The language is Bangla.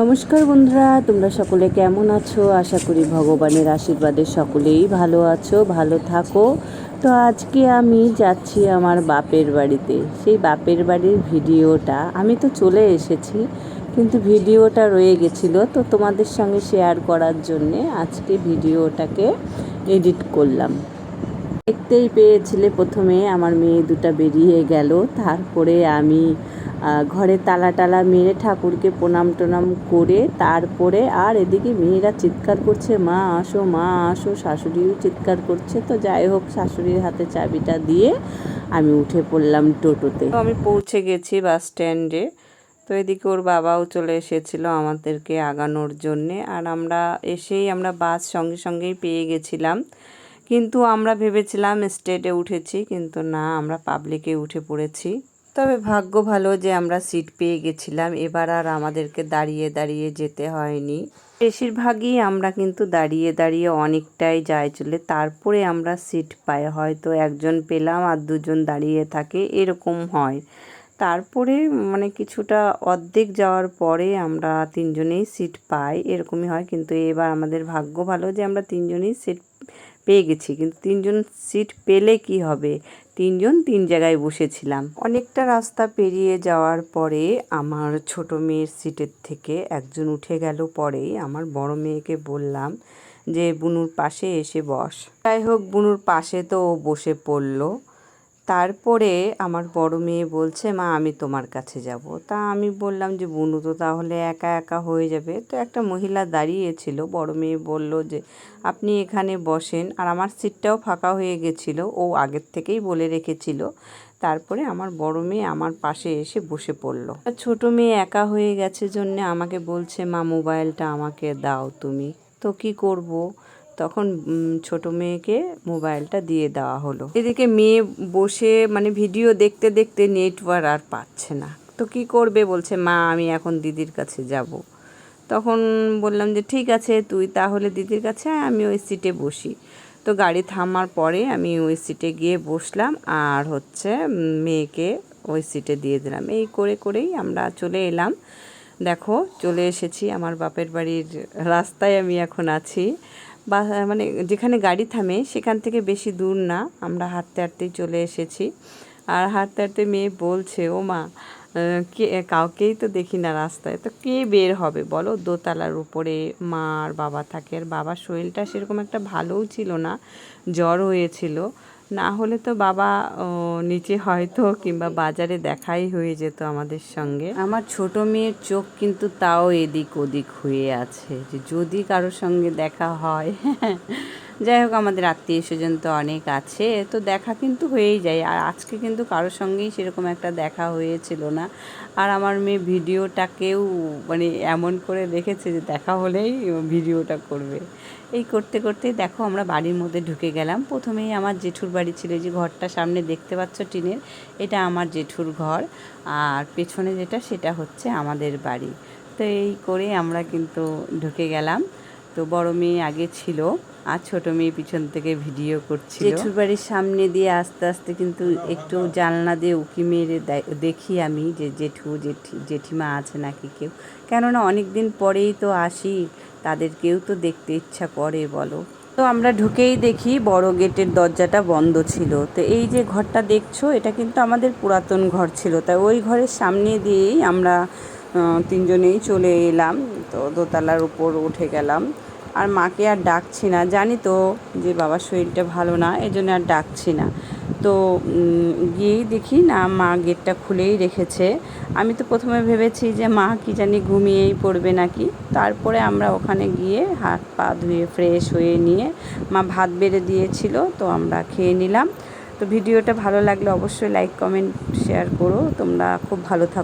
নমস্কার বন্ধুরা, তোমরা সকলে কেমন আছো? আশা করি ভগবানের আশীর্বাদে সকলেই ভালো আছো, ভালো থাকো। তো আজকে আমি যাচ্ছি আমার বাপের বাড়িতে। সেই বাপের বাড়ির ভিডিওটা, আমি তো চলে এসেছি, কিন্তু ভিডিওটা রয়ে গেছিল, তো তোমাদের সঙ্গে শেয়ার করার জন্যে আজকে ভিডিওটাকে এডিট করলাম। দেখতেই পেয়েছিলে প্রথমে, আমার মেয়ে দুটা বেরিয়ে গেল, তারপরে আমি ঘরে তালা টালা মেরে ঠাকুরকে প্রণাম টনাম করে তারপরে আর এদিকে মেয়েরা চিৎকার করছে, মা, আসো মা, আসো। শাশুড়িও চিৎকার করছে। তো যাই হোক, শাশুড়ির হাতে চাবিটা দিয়ে আমি উঠে পড়লাম টোটোতে। আমি পৌঁছে গেছি বাস স্ট্যান্ডে। তো এদিকে ওর বাবাও চলে এসেছিল আমাদেরকে আগানোর জন্যে। আর আমরা এসেই আমরা বাস সঙ্গে সঙ্গেই পেয়ে গেছিলাম। কিন্তু আমরা ভেবেছিলাম স্টেটে উঠেছি, কিন্তু না, আমরা পাবলিকে উঠে পড়েছি। তবে ভাগ্য ভালো যে আমরা সিট পেয়ে গেছিলাম। এবার আর আমাদেরকে দাঁড়িয়ে দাঁড়িয়ে যেতে হয়নি। বেশিরভাগই আমরা কিন্তু দাঁড়িয়ে দাঁড়িয়ে অনেকটাই যাই চলে। তারপরে আমরা সিট পাই। হয়তো একজন পেলাম আর দুজন দাঁড়িয়ে থাকে, এরকম হয়। তারপরে মানে কিছুটা অর্ধেক যাওয়ার পরে আমরা তিনজনেই সিট পাই, এরকমই হয়। কিন্তু এবার আমাদের ভাগ্য ভালো যে আমরা তিনজনেই সিট পেয়ে গেছি। কিন্তু তিনজন সিট পেলে কি হবে? তিনজন তিন জায়গায় বসেছিলাম। অনেকটা রাস্তা পেরিয়ে যাওয়ার পরে আমার ছোট মেয়ের সিটের থেকে একজন উঠে গেল পরেই। আমার বড় মেয়েকে বললাম যে, বুনুর পাশে এসে বস। যাই হোক, বুনুর পাশে তো ও বসে পড়ল। তারপরে আমার বড় মেয়ে বলছে, মা, আমি তোমার কাছে যাব। তা আমি বললাম যে, বুনু, তো তাহলে একা একা হয়ে যাবে। তো একটা মহিলা দাঁড়িয়েছিল, বড় মেয়ে বলল যে, আপনি এখানে বসেন। আর আমার সিটটাও ফাঁকা হয়ে গেছিল, ও আগের থেকেই বলে রেখেছিল। তারপরে আমার বড় মেয়ে আমার পাশে এসে বসে পড়ল। আর ছোট মেয়ে একা হয়ে গেছে জন্য আমাকে বলছে, মা, মোবাইলটা আমাকে দাও তুমি। তো কি করব? তখন ছোট মেয়েকে মোবাইলটা দিয়ে দেওয়া হলো। এদিকে মেয়ে বসে মানে ভিডিও দেখতে দেখতে নেটওয়ার্ক আর পাচ্ছে না। তো কি করবে? বলছে, মা, আমি এখন দিদির কাছে যাব। তখন বললাম যে, ঠিক আছে, তুই তাহলে দিদির কাছে আমি ওই সিটে বসি। তো গাড়ি থামার পরে আমি ওই সিটে গিয়ে বসলাম, আর হচ্ছে মেয়েকে ওই সিটে দিয়ে দিলাম। এই করে করেই আমরা চলে এলাম। দেখো, চলে এসেছি, আমার বাপের বাড়ির রাস্তায় আমি এখন আছি। বা মানে যেখানে গাড়ি থামে সেখান থেকে বেশি দূর না, আমরা হাঁটতে হাঁটতেই চলে এসেছি। আর হাঁটতে হাঁটতে মেয়ে বলছে, ও মা কে, কাউকেই তো দেখি না রাস্তায়, তো কে বের হবে বলো? দোতলার উপরে মা আর বাবা থাকে। আর বাবার শরীরটা সেরকম একটা ভালোও ছিল না, জ্বর হয়েছিল। না হলে তো বাবা নিচে হয়তো কিংবা বাজারে দেখাই হয়ে যেত আমাদের সঙ্গে। আমার ছোট মেয়ের চোখ কিন্তু তাও এদিক ওদিক হয়ে আছে যে যদি কারোর সঙ্গে দেখা হয় যাই হোক, আমাদের আত্মীয় স্বজন তো অনেক আছে, তো দেখা কিন্তু হয়েই যায়। আর আজকে কিন্তু কারোর সঙ্গেই সেরকম একটা দেখা হয়েছিল না। আর আমার মেয়ে ভিডিওটাকেও মানে এমন করে রেখেছে যে দেখা হলেই ভিডিওটা করবে। এই করতে করতে দেখো, আমরা বাড়ির মধ্যে ঢুকে গেলাম। প্রথমেই আমার জেঠুর বাড়ি ছিল যে ঘরটা সামনে দেখতে পাচ্ছ টিনের, এটা আমার জেঠুর ঘর। আর পেছনে যেটা, সেটা হচ্ছে আমাদের বাড়ি। তো এই করে আমরা কিন্তু ঢুকে গেলাম। তো বড় মেয়ে আগে ছিল। আর ছোট মেয়ে পিছন থেকে ভিডিও করছিল। জেঠুর বাড়ির সামনে দিয়ে আস্তে আস্তে কিন্তু একটু জানলা দিয়ে উকি মেরে দেখি আমি যে জেঠু, জেঠি জেঠিমা আছে নাকি কেউ। কেননা অনেক দিন পরেই তো আসি, তাদেরকেও তো দেখতে ইচ্ছা করে, বলো। তো আমরা ঢুকেই দেখি বড় গেটের দরজাটা বন্ধ ছিল। তো এই যে ঘরটা দেখছ, এটা কিন্তু আমাদের পুরাতন ঘর ছিল। তাই ওই ঘরের সামনে দিয়েই আমরা তিনজনেই চলে এলাম। তো দোতলার উপর উঠে গেলাম। আর মাকে আর ডাকছি না। জানি তো যে বাবার শরীরটা ভালো না এই জন্য আর ডাকছি না। তো গিয়েই দেখি না, মা গেটটা খুলেই রেখেছে। আমি তো প্রথমে ভেবেছি যে মা কি জানি ঘুমিয়েই পড়বে নাকি। তারপরে আমরা ওখানে গিয়ে হাত পা ধুয়ে ফ্রেশ হয়ে নিয়ে মা ভাত বেড়ে দিয়েছিল, তো আমরা খেয়ে নিলাম। তো ভিডিওটা ভালো লাগলে অবশ্যই লাইক কমেন্ট শেয়ার করো। তোমরা খুব ভালো থাকো।